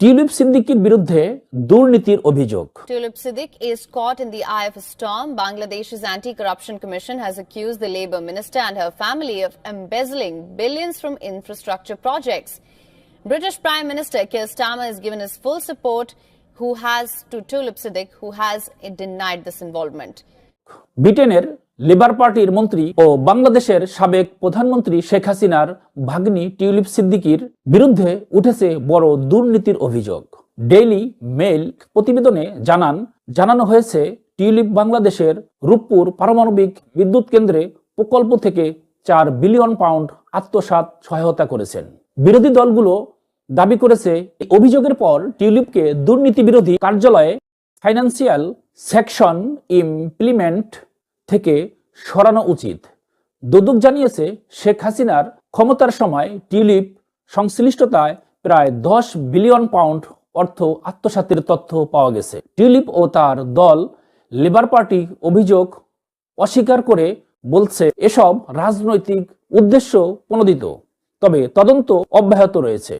Tulip সিদ্দিকির বিরুদ্ধে দুর্নীতির অভিযোগ Tulip Siddiq is caught in the eye of a storm. Bangladesh's Anti-Corruption Commission has accused the Labour Minister and her family of embezzling billions from infrastructure projects. British Prime Minister Keir Starmer has given his full support who has to Tulip Siddiq, who has denied this involvement. ব্রিটেনের labour পার্টির মন্ত্রী ও বাংলাদেশের সাবেক প্রধানমন্ত্রী শেখ হাসিনার ভাগ্নি tulip সিদ্দিকির বিরুদ্ধে উঠেছে বড় দুর্নীতির অভিযোগ। ডেইলি মেইল প্রতিবেদনে জানান, জানানো হয়েছে, টিউলিপ বাংলাদেশের রূপপুর পারমাণবিক বিদ্যুৎ কেন্দ্রে প্রকল্প থেকে চার বিলিয়ন পাউন্ড আত্মসাৎ সহায়তা করেছেন। বিরোধী দলগুলো দাবি করেছে অভিযোগের পর টিউলিপকে দুর্নীতি বিরোধী কার্যালয়ে ফাইন্যান্সিয়াল সেকশন ইমপ্লিমেন্ট থেকে সরানো উচিত। দুদক জানিয়েছে, শেখ হাসিনার ক্ষমতার সময় টিউলিপ সংশ্লিষ্টতায় প্রায় দশ বিলিয়ন পাউন্ড অর্থ আত্মসাতের তথ্য পাওয়া গেছে। টিউলিপ ও তার দল লেবার পার্টি অভিযোগ অস্বীকার করে বলছে, এসব রাজনৈতিক উদ্দেশ্য প্রণোদিত, তবে তদন্ত অব্যাহত রয়েছে।